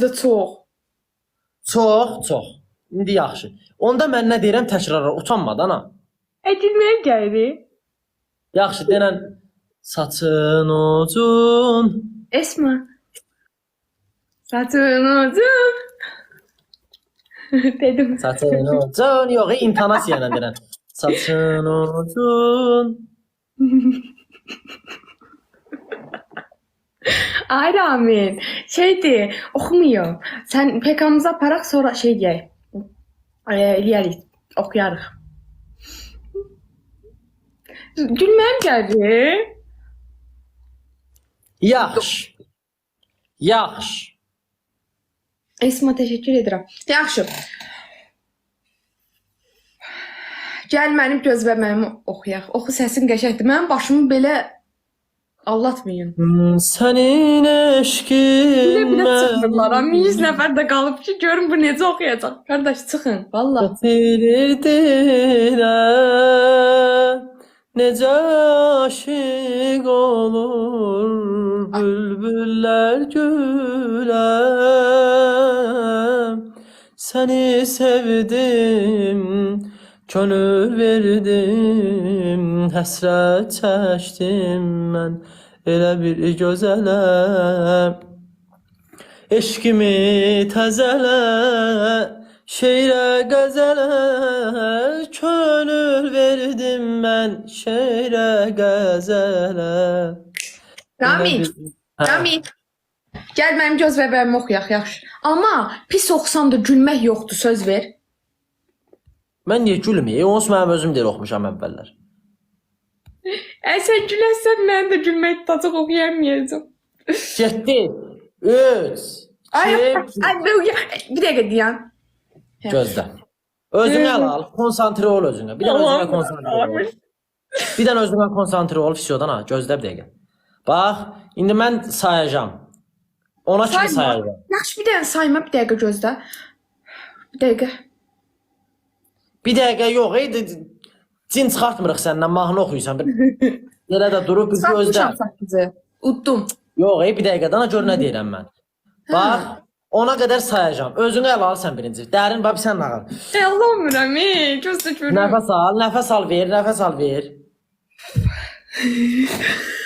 da çox. Çox, çox. İndi yaxşı. Onda mən nə deyirəm təkrarla utanmadan ha. E, gülməyə gəlir. Yaxşı, denən saçın ucun. Esma. Saçın uzun. Dedim. Saçın ucun. Yox, e, intonasiya ilə denən. Saçın ucun. Ay Ramin. Şeydi, oxumuyorum. Sən PK-mızı aparaq sonra şey deyək. E, eləyərik, oxuyarıq. Gülməyəm gəlir. Yaxşı. Yaxşı. Esma təşəkkür edirəm. Yaxşı. Gəl mənim göz bəbəyimi oxuyaq. Oxu səsin qəşəngdir. Mənim başımı belə allatmayın. Hmm, Sənin Bir eşqin də çıxırlar. ha. 100 nəfər də qalıb ki, görün bu necə oxuyacaq. Qardaş çıxın. Vallahi. Getirir dilə Necə aşiq olur Bülbüllər gülə Səni sevdim Könül verdim Həsrət çəkdim mən Elə bir gözələ Eşkimi təzələ Şeirə qəzələ Könül verdim mən Şeirə qəzələ Ramin, Hə. Ramin. Gəl mənim göz bəbəyimi oxuyaq, yaxşı. Amma pis oxusan da gülmək yoxdur, söz ver. Mən niyə gülməyim? Onsuz mənim özüm deyil oxumuşam əvvəllər. Ə sən güləsən, mən də gülmək tacıq oxuyamayacağam. Getdi. 3 Ay, 2 ay, bir dəqiqə deyən. Gözlə. Özünə al. Konsantre ol özünə. Bir dənə özünə konsantre ol. Bir dənə özünə konsantre ol fisiodan ha. Gözlə bir dəqiqə. Bax, indi mən sayacağam. Ona kimi sayacağam. Yaxşı, bir dənə sayma, bir dəqiqə gözlə. Bir dəqiqə. Bir dəqiqə yox, ey cin çıxartmırıq səndən, mahnı oxuyursan. Bir yerə də durub bir gözlə. Satmışam sakızı. Utdum. Yox, ey bir dəqiqə dana gör nə deyirəm mən. Bax, ona qədər sayacağam. Özünü ələ al sən birinci. Dərin bax sən nağıl. Ey Allah'ım Rami, gözlə görüm. Nəfəs al, nəfəs al ver, nəfəs al ver.